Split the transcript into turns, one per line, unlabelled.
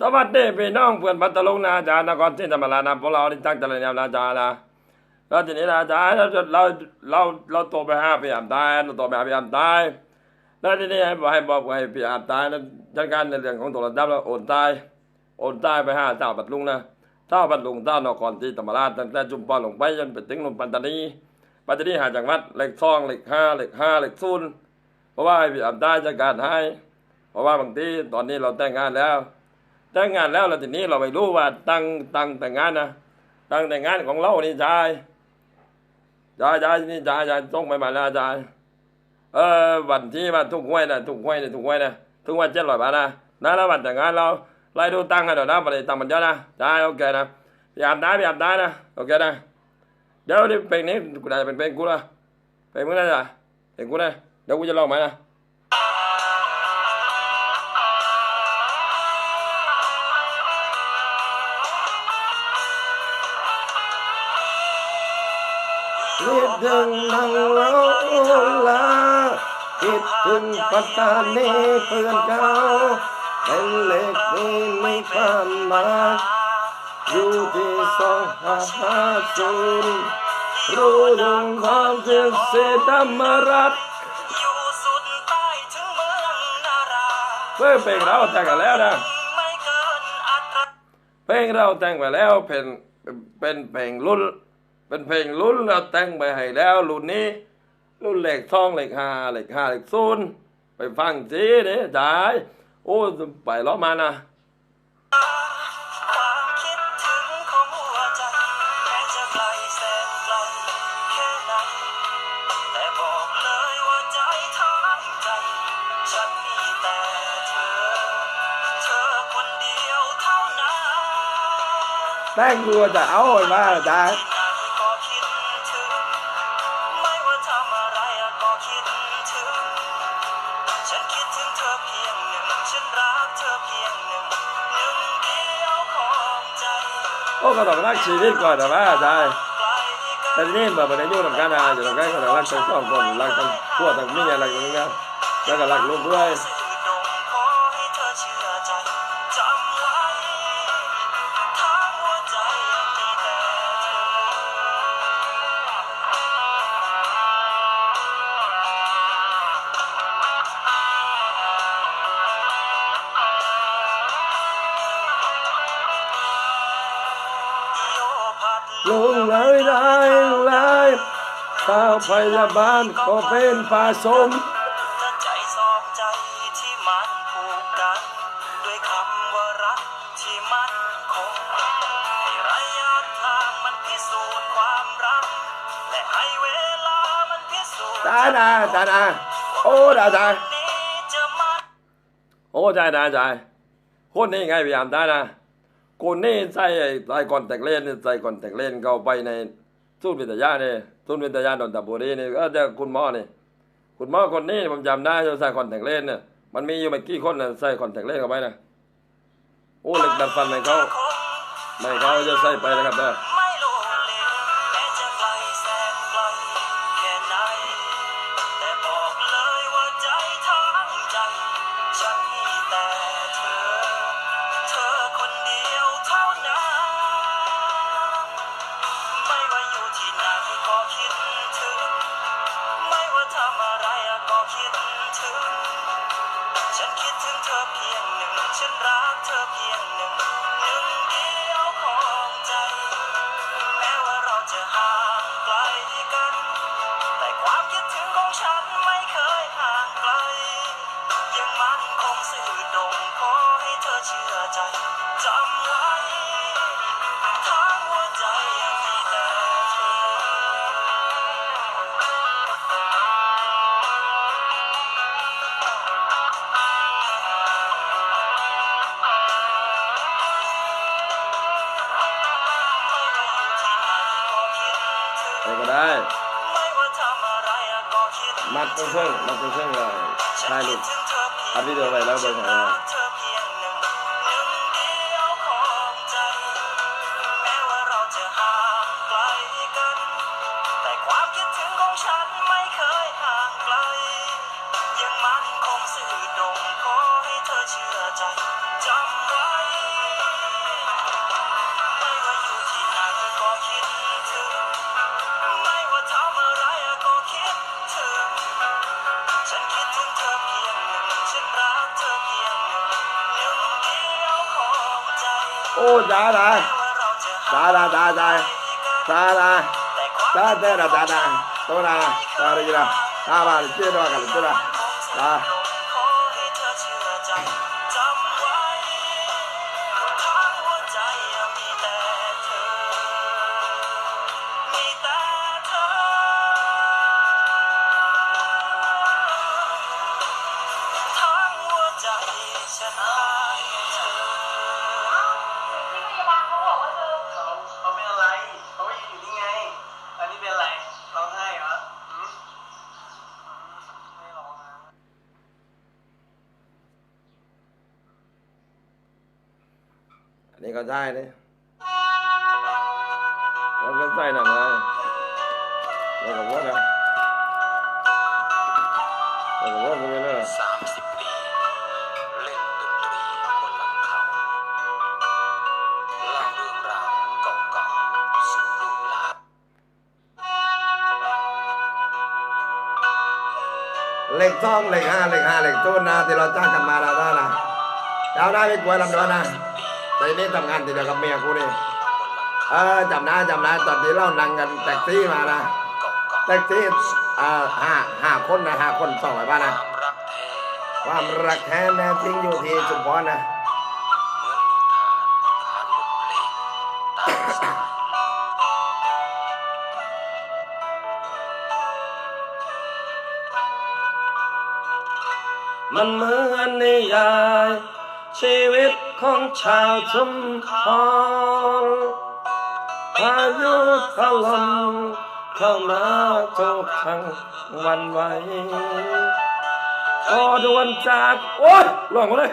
สวัสดีพี่น้องเพื่อนพัทลุงนะอาจารย์นครศรีธรรมราชนะพวกเราที่ตั้งใจเรียนนะอาจารย์นะแล้วทีนี้นะอาจารย์เราเราเราเราโตไปห้าพี่อามตายเราโตไปห้าพี่อามตายแล้วทีนี้ให้บอกให้บอกให้พี่อามตายแล้วจัดการในเรื่องของโทรศัพท์แล้วโอนตายโอนตายไปห้าเจ้าพัทลุงนะเจ้าพัทลุงเจ้านครศรีธรรมราชตั้งแต่จุมพรลงไปจนไปถึงลงปัตตานีปัตตานีหาจากวัดเหล็กซองเหล็กห้าเหล็กห้าเหล็กศูนย์เพราะว่าให้พี่อามตายจัดการให้ เพราะว่าบางทีตอนนี้เราแต่งงานแล้ว แต่งงานแล้วแล้วทีนี้เราไม่รู้ว่าตั้งตั้งแต่งงานนะตั้งแต่งงานของเรานี่ชายชายชายนี่ชายชายต้องไปมาแล้วชายเออวันที่ว่าทุกห้วยนะทุกห้วยนะทุกห้วยนะทุกวันเจ็ดร้อยบาทนะนะแล้ววันแต่งงานเราไล่ดูตั้งกันเดี๋ยวนะไม่ได้ตั้งมันเยอะนะชายโอเคนะพยายามได้พยายามได้นะโอเคนะเดี๋ยวนี้เพลงนี้กูได้เป็นเพลงกูละเพลงมึงนะจ๊ะเพลงกูนะเดี๋ยวกูจะร้องไหมนะ คิดถึงทางเราลาคิดถึงปัตตานีเพื่อนเก่าเป็นเล็กนี้มีความหมายอยู่ที่สองห้าห้าศูนย์รู้ถึงความถึงเสธรรมรัฐ
อยู่สุดใต้ถึงเมืองนารา
เพื่อเพลงเราแต่งกันแล้วนะ
ไม่เกินอัตรา
เพลงเราแต่งไปแล้วเป็นเป็นเพลงรุ่น เป็นเพลงรุ่นเราแต่งไปให้แล้ว รุ่นนี้ รุ่นเหล็กทองเหล็กหาเหล็กหาเหล็กศูนไปฟังสิเนี่ยจายโอ้ไปล้อมานะ
แต่บอกเลยว่าใจทั้งใจฉันมีแต่เอเธอคนเดียวเท่า
หัวจะเอาไว้มาจ่า โอ้ก็ต้องรักชีวิตก่อนนะว่าจ่าย
ไกลกั
แต่
น
ทีนี้มาเป็นอายุทำการงานอยู่ทำการก็ต้องรักทั้งสอบคนรักทั้งพวกทั้งเมียรักทั้งเมียแล้วก็รักลูกด้วย
ข้า
วพยาบาลก็เป็นผสม
แต่ใจสองใจที่มันผูกกัน ด้วยคำว่ารักที่มันคงให้ระยะทางมันพิสูจน์ความรัก และให้เวลามันพิสูจน์
ตาดาตาดาโอ้ดาดา
นี้จะมัน
โอ้ใจดาใจคนนี้ไงพยายามได้นะคนนี้ใส่ใส่คอนแทคเลนส์ใส่คอนแทคเลนส์เข้าไปในศูนย์วิทยาเนี่ย ต้นย์วิทยาดอนตะบุรีนี่ก็จะคุณหมอนี่คุณหมอคนนี้ผมจำได้จะใส่คอนแทคเลนส์เนี่ยมันมีอยู่ไม่กี่คนนะใส่คอนแทคเลนส์เข้าไปนะโอ้เหล็กดัดฟันไม่เขา
คง
ไม่เขาจะใส่ไปนะครับเด้อ
ก็คิดถึง ไม่ว่าทำอะไรก็คิดถึง ฉันคิดถึงเธอเพียงหนึ่ง ฉันรักเธอเพียงหนึ่ง อะไร
ก็
คิด
มัดเป็นเครื่องมัดเป็นเครื่องเลยถ่ายรูปอัดวิดีโอไว้แล้วเบิ่งให้
เจ้าดาแม้ว่าเราจะ
จ้าดาจ้าดาจ้าดา
แต่คว
นนี้ก็
ใช่เล
ยมัน
เป็นไส้หนังนะแล้วก็ว่านะแล้วก็ว่ากูไม่เลิก
สามสิบปี เล่นดนตรีบนหลังเขาเล่าเรื่องราวเก่าๆสู่ลูกหลาน
เหล็กสองเหล็กห้าเหล็กห้าเหล็กตู้นะที่เราจ้างกันมาเราได้นะเจ้าได้ไม่กลัวลำดวนนะ ต่ทีนี้ทำงานติดเดียวกับเมียกูนี่เออจำนะจำนะตอนที่เรานั่งกันแท็กซี่มานะ
เก่า
แท็กซี่อ่าห้าห้าคนนะห้าคนสองร้อยบาทนะ
ความรักแท้
แน่จริงอยู่ที่ชุมพรนะ
มันเห
มือนนิยายชีวิต ของชาวชุมพรพายุถล่มเข้ามาทุกครั้งวันไหวขอดวนจาก โอ๊ยหลวงเลย